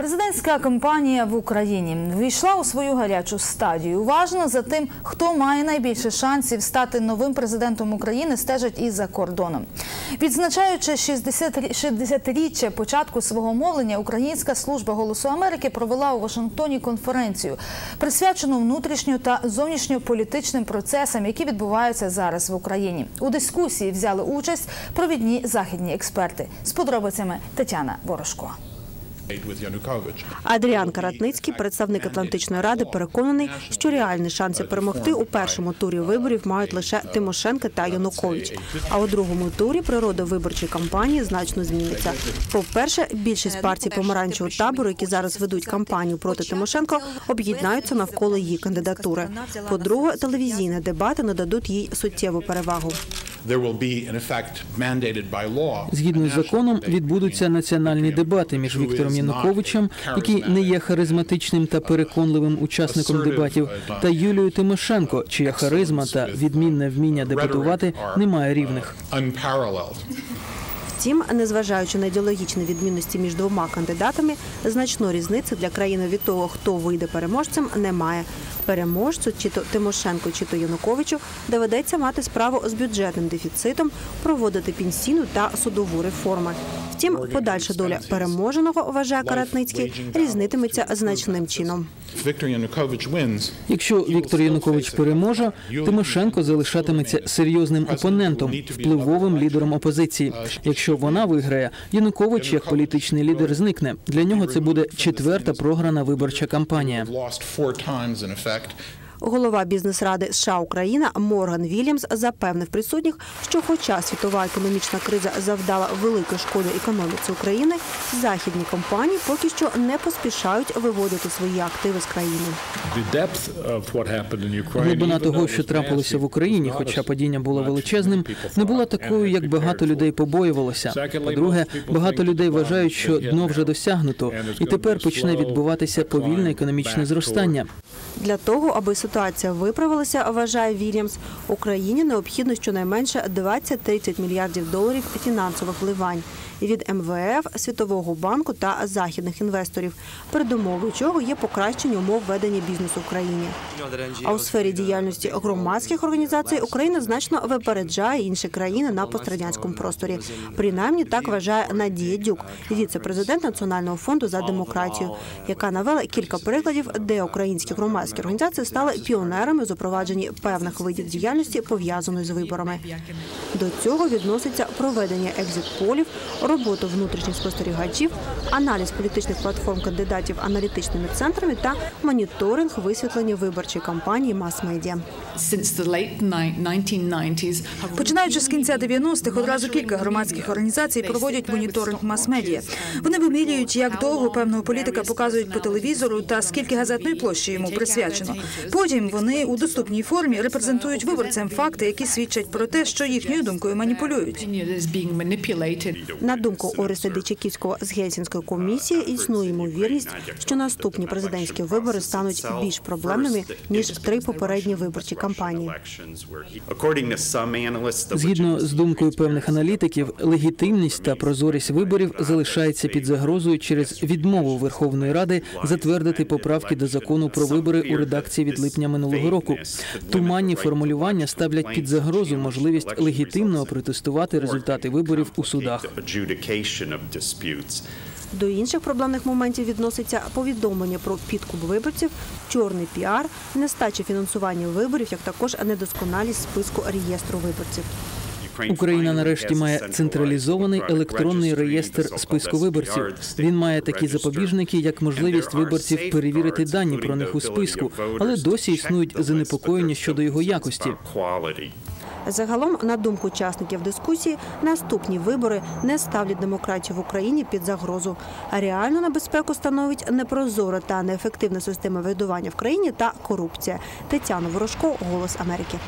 Президентська кампанія в Україні війшла у свою гарячу стадію. Уважно за тим, хто має найбільше шансів стати новим президентом України, стежать і за кордоном. Відзначаючи 60 60-річчя початку свого мовлення, Українська служба голосу Америки провела у Вашингтоні конференцію, присвячену внутрішньо та зовнішньополітичним процесам, які відбуваються зараз в Україні. У дискусії взяли участь провідні західні експерти. З подробицями Тетяна Ворожко. Адріан Каратницький, представник Атлантичної ради, переконаний, що реальні шанси перемогти у першому турі виборів мають лише Тимошенко та Янукович. А у другому турі природа виборчої кампанії значно зміниться. По-перше, більшість партій помаранчевого табору, які зараз ведуть кампанію проти Тимошенко, об'єднаються навколо її кандидатури. По-друге, телевізійні дебати нададуть їй суттєву перевагу. Згідно з законом, відбудуться національні дебати між Віктором Януковичем, який не є харизматичним та переконливим учасником дебатів, та Юлією Тимошенко, чия харизма та відмінне вміння дебатувати немає рівних рівних. Втім, незважаючи на ідеологічні відмінності між двома кандидатами, значної різниці для країни від того, хто вийде переможцем, немає. Переможцю, чи то Тимошенко, чи то Януковичу, доведеться мати справу з бюджетним дефіцитом, проводити пенсійну та судову реформи. Втім, подальша доля переможеного, вважає Каратницький, різнитиметься значним чином. Якщо Віктор Янукович переможе, Тимошенко залишатиметься серйозним опонентом, впливовим лідером опозиції. Якщо вона виграє, Янукович як політичний лідер зникне. Для нього це буде четверта програна виборча кампанія. Голова бізнес-ради США Україна Морган Вільямс запевнив присутніх, що, хоча світова економічна криза завдала великої шкоди економіці України, західні компанії поки що не поспішають виводити свої активи з країни. Глибина того, що трапилося в Україні, хоча падіння було величезним, не була такою, як багато людей побоювалося. По-друге, багато людей вважають, що дно вже досягнуто, і тепер почне відбуватися повільне економічне зростання. Для того, аби ситуація виправилася, вважає Вільямс, Україні необхідно щонайменше 20-30 мільярдів доларів фінансових вливань від МВФ, Світового банку та західних інвесторів, передумовою чого є покращення умов ведення бізнесу в країні. А у сфері діяльності громадських організацій Україна значно випереджає інші країни на пострадянському просторі. Принаймні так вважає Надія Дюк, віце-президент Національного фонду за демократію, яка навела кілька прикладів, де українські громадські організації стали піонерами у запровадженні певних видів діяльності пов'язаної з виборами. До цього відноситься проведення екзит-полів, роботу внутрішніх спостерігачів, аналіз політичних платформ кандидатів аналітичними центрами та моніторинг висвітлення виборчої кампанії мас-медіа. since the late ni- 1990s have Починаючи з кінця 90-х, одразу кілька громадських організацій проводять моніторинг мас-медіа. Вони вимірюють, як довго певного політика показують по телевізору та скільки газетної площі йому присвячено. Потім вони у доступній формі репрезентують виборцям факти, які свідчать про те, що їхньою думкою маніпулюють. На думку Ореста Дичаківського з Гельсінської комісії, існує ймовірність, що наступні президентські вибори стануть більш проблемними ніж три попередні виборчі кампанії. Згідно з думкою певних аналітиків, легітимність та прозорість виборів залишається під загрозою через відмову Верховної Ради затвердити поправки до закону про вибори у редакції від липня минулого року. Туманні формулювання ставлять під загрозу можливість легітимно протестувати результати виборів у судах. До інших проблемних моментів відноситься повідомлення про підкуп виборців, чорний піар, нестача фінансування виборів, як також недосконалість списку реєстру виборців. Україна нарешті має централізований електронний реєстр списку виборців. Він має такі запобіжники, як можливість виборців перевірити дані про них у списку, але досі існують занепокоєння щодо його якості. Загалом, на думку учасників дискусії, наступні вибори не ставлять демократію в Україні під загрозу. А реальну небезпеку становить непрозора та неефективна система врядування в країні та корупція. Тетяна Ворожко, Голос Америки.